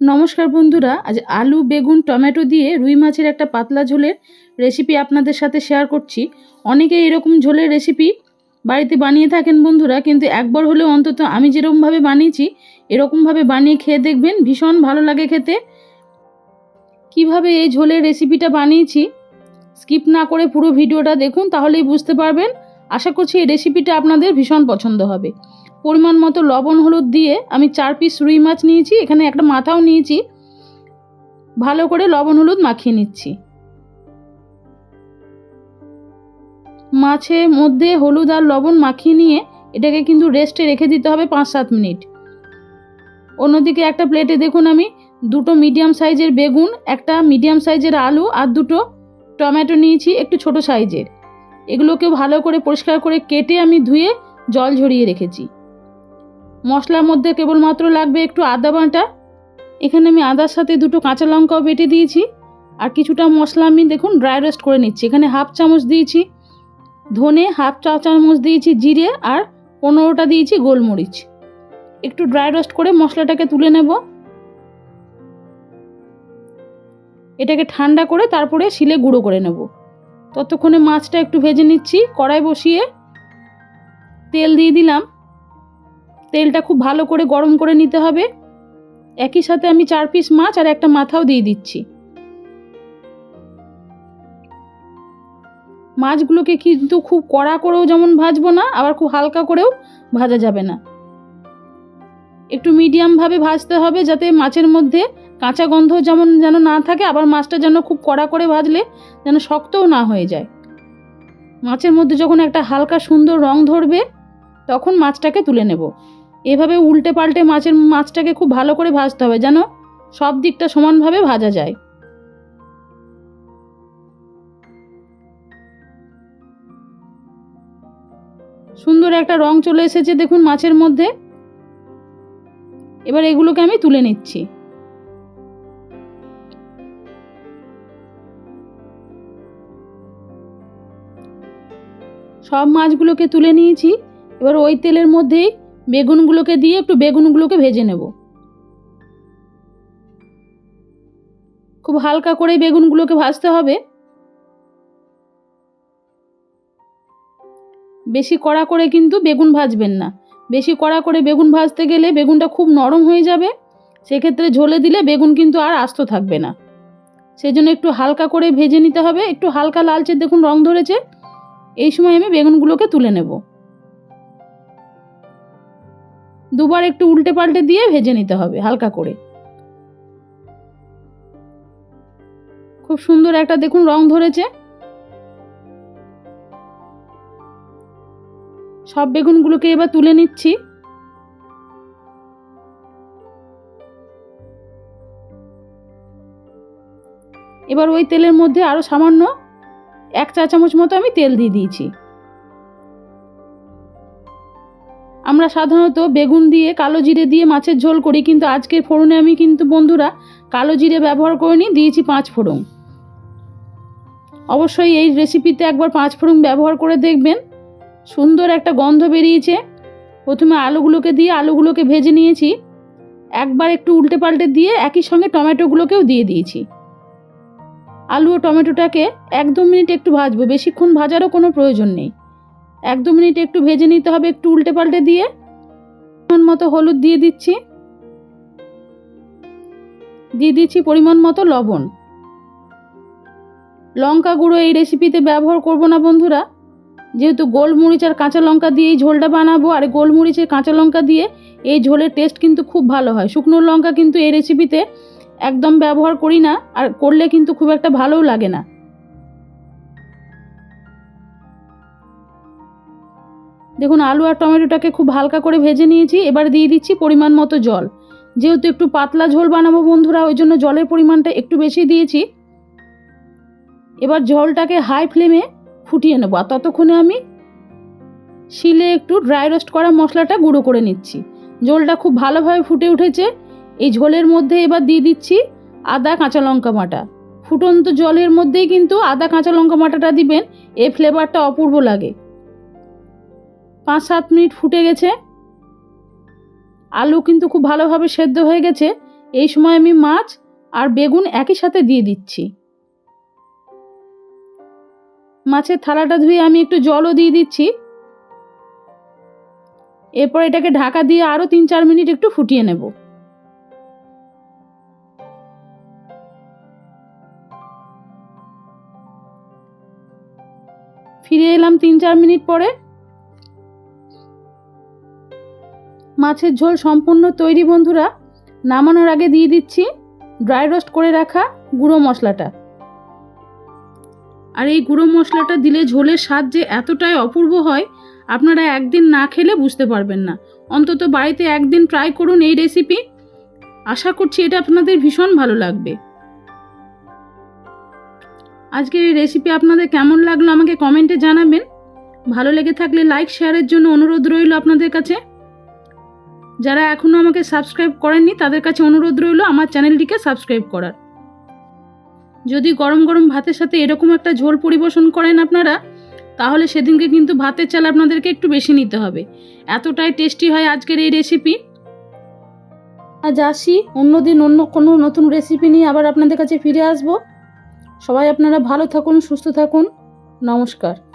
নমস্কার বন্ধুরা, আজ আলু, বেগুন, টমেটো দিয়ে রুই মাছের একটা পাতলা ঝোলের রেসিপি আপনাদের সাথে শেয়ার করছি। অনেকে এরকম ঝোলের রেসিপি বাড়িতে বানিয়ে থাকেন বন্ধুরা, কিন্তু একবার হলেও অন্তত আমি যেরকমভাবে বানিয়েছি, এরকমভাবে বানিয়ে খেয়ে দেখবেন ভীষণ ভালো লাগে খেতে। কীভাবে এই ঝোলের রেসিপিটা বানিয়েছি স্কিপ না করে পুরো ভিডিওটা দেখুন, তাহলেই বুঝতে পারবেন। আশা করছি এই রেসিপিটা আপনাদের ভীষণ পছন্দ হবে। পরিমাণ মতো লবণ হলুদ দিয়ে আমি চার পিস রুই মাছ নিয়েছি, এখানে একটা মাথাও নিয়েছি। ভালো করে লবণ হলুদ মাখিয়ে নিচ্ছি। মাছের মধ্যে হলুদ আর লবণ মাখিয়ে নিয়ে এটাকে কিন্তু রেস্টে রেখে দিতে হবে পাঁচ সাত মিনিট। অন্যদিকে একটা প্লেটে দেখুন আমি দুটো মিডিয়াম সাইজের বেগুন, একটা মিডিয়াম সাইজের আলু আর দুটো টমেটো নিয়েছি, একটু ছোট সাইজের এগুলোকে ভালো করে পরিষ্কার করে কেটে আমি ধুয়ে জল ঝরিয়ে রেখেছি। মশলার মধ্যে কেবলমাত্র লাগবে একটু আদা বাটা। এখানে আমি আদার সাথে দুটো কাঁচা লঙ্কাও বেটে দিয়েছি। আর কিছুটা মশলা আমি দেখুন ড্রাই রোস্ট করে নিচ্ছি। এখানে হাফ চামচ দিয়েছি ধনে হাফ চা চামচ দিয়েছি জিরে আর পনেরোটা দিয়েছি গোলমরিচ। একটু ড্রাই রোস্ট করে মশলাটাকে তুলে নেব। এটাকে ঠান্ডা করে তারপরে শিলে গুঁড়ো করে নেব। ততক্ষণে মাছটা একটু ভেজে নিচ্ছি। কড়াই বসিয়ে তেল দিয়ে দিলাম। তেলটা খুব ভালো করে গরম করে নিতে হবে। একই সাথে আমি চার পিস মাছ আর একটা মাথাও দিয়ে দিচ্ছি। মাছগুলোকে কিন্তু খুব কড়া করেও যেমন ভাজবো না, আবার খুব হালকা করেও ভাজা যাবে না। একটু মিডিয়ামভাবে ভাজতে হবে যাতে মাছের মধ্যে কাঁচা গন্ধ যেমন যেন না থাকে, আবার মাছটা যেন খুব কড়া করে ভাজলে যেন শক্তও না হয়ে যায়। মাছের মধ্যে যখন একটা হালকা সুন্দর রং ধরবে, তখন মাছটাকে তুলে নেব। এভাবে উল্টে পাল্টে মাছের মাছটাকে খুব ভালো করে ভাজতে হবে যেন সব দিকটা সমানভাবে ভাজা যায়। সুন্দর একটা রং চলে এসেছে দেখুন মাছের মধ্যে। এবার এগুলোকে আমি তুলে নিচ্ছি। সব মাছগুলোকে তুলে নিয়েছি। এবার ওই তেলের মধ্যেই বেগুনগুলোকে দিয়ে একটু বেগুনগুলোকে ভেজে নেব। খুব হালকা করে বেগুনগুলোকে ভাজতে হবে। বেশি কড়া করে কিন্তু বেগুন ভাজবেন না। বেশি কড়া করে বেগুন ভাজতে গেলে বেগুনটা খুব নরম হয়ে যাবে। সেক্ষেত্রে ঝোলে দিলে বেগুন কিন্তু আর আস্ত থাকবে না। সেই জন্য একটু হালকা করে ভেজে নিতে হবে। একটু হালকা লালচে দেখুন রং ধরেছে। এই সময় আমি বেগুনগুলোকে তুলে নেব। দুবার একটু উল্টে পাল্টে দিয়ে ভেজে নিতে হবে, হালকা করে। খুব সুন্দর একটা দেখুন রং ধরেছে। সব বেগুনগুলোকে এবার তুলে নিচ্ছি। এবার ওই তেলের মধ্যে আরও সামান্য এক চা চামচ মতো আমি তেল দিয়ে দিয়েছি। আমরা সাধারণত বেগুন দিয়ে, কালো জিরে দিয়ে মাছের ঝোল করি, কিন্তু আজকের ফোড়নে আমি কিন্তু বন্ধুরা কালো জিরে ব্যবহার করিনি, দিয়েছি পাঁচ ফোড়ন। অবশ্যই এই রেসিপিতে একবার পাঁচ ফোড়ন ব্যবহার করে দেখবেন। সুন্দর একটা গন্ধ বেরিয়েছে। প্রথমে আলুগুলোকে দিয়ে, আলুগুলোকে ভেজে নিয়েছি। একবার একটু উল্টে পাল্টে দিয়ে একই সঙ্গে টমেটোগুলোকেও দিয়ে দিয়েছি। আলু ও টমেটোটাকে এক দু মিনিট একটু ভাজবো, বেশিক্ষণ ভাজারও কোনো প্রয়োজন নেই। এক দু মিনিট একটু ভেজে নিতে হবে, একটু উল্টে পাল্টে দিয়ে। পরিমাণ মতো হলুদ দিয়ে দিচ্ছি। দিয়ে দিচ্ছি পরিমাণ মতো লবণ। লঙ্কা গুঁড়ো এই রেসিপিতে ব্যবহার করব না বন্ধুরা। যেহেতু গোলমরিচ আর কাঁচা লঙ্কা দিয়ে এই ঝোলটা বানাবো, আর গোলমরিচের কাঁচা লঙ্কা দিয়ে এই ঝোলের টেস্ট কিন্তু খুব ভালো হয়। শুকনো লঙ্কা কিন্তু এই রেসিপিতে একদম ব্যবহার করি না, আর করলে কিন্তু খুব একটা ভালোও লাগে না। দেখুন, আলু আর টমেটোটাকে খুব হালকা করে ভেজে নিয়েছি। এবার দিয়ে দিচ্ছি পরিমাণ মতো জল। যেহেতু একটু পাতলা ঝোল বানাবো বন্ধুরা, ওই জন্য জলের পরিমাণটা একটু বেশি দিয়েছি। এবার জলটাকে হাই ফ্লেমে ফুটিয়ে নেব, আর ততক্ষণে আমি শিলে একটু ড্রাই রোস্ট করা মশলাটা গুঁড়ো করে নিচ্ছি। ঝোলটা খুব ভালোভাবে ফুটে উঠেছে। এই ঝোলের মধ্যে এবার দিয়ে দিচ্ছি আদা কাঁচা লঙ্কা বাটা। ফুটন্ত জলের মধ্যেই কিন্তু আদা কাঁচা লঙ্কা মাটাটা দিবেন এই ফ্লেভারটা অপূর্ব লাগে। পাঁচ সাত মিনিট ফুটে গেছে। আলু কিন্তু খুব ভালোভাবে সেদ্ধ হয়ে গেছে। এই সময় আমি মাছ আর বেগুন একই সাথে দিয়ে দিচ্ছি। মাছের থালাটা ধুয়ে আমি একটু জলও দিয়ে দিচ্ছি। এরপর এটাকে ঢাকা দিয়ে আরও তিন চার মিনিট একটু ফুটিয়ে নেব। ফিরে এলাম তিন চার মিনিট পরে। মাছের ঝোল সম্পূর্ণ তৈরি বন্ধুরা, নামানোর আগে দিয়ে দিচ্ছি ড্রাই রোস্ট করে রাখা গুঁড়ো মশলাটা। আর এই গুঁড়ো মশলাটা দিলে ঝোলের স্বাদ যে এতটাই অপূর্ব হয়, আপনারা একদিন না খেলে বুঝতে পারবেন না। অন্তত বাড়িতে একদিন ট্রাই করুন এই রেসিপি আশা করছি এটা আপনাদের ভীষণ ভালো লাগবে। আজকের এই রেসিপি আপনাদের কেমন লাগল আমাকে কমেন্টে জানাবেন। ভালো লেগে থাকলে লাইক শেয়ারের জন্য অনুরোধ রইল আপনাদের কাছে। যারা এখনও আমাকে সাবস্ক্রাইব করেননি, তাদের কাছে অনুরোধ রইল আমার চ্যানেলটিকে সাবস্ক্রাইব করার। যদি গরম গরম ভাতের সাথে এরকম একটা ঝোল পরিবেশন করেন আপনারা, তাহলে সেদিনকে কিন্তু ভাতের চাল আপনাদেরকে একটু বেশি নিতে হবে। এতটাই টেস্টি হয় আজকের এই রেসিপি আজ আসি, অন্যদিন অন্য কোনো নতুন রেসিপি নিয়ে আবার আপনাদের কাছে ফিরে আসব। সবাই আপনারা ভালো থাকুন, সুস্থ থাকুন। নমস্কার।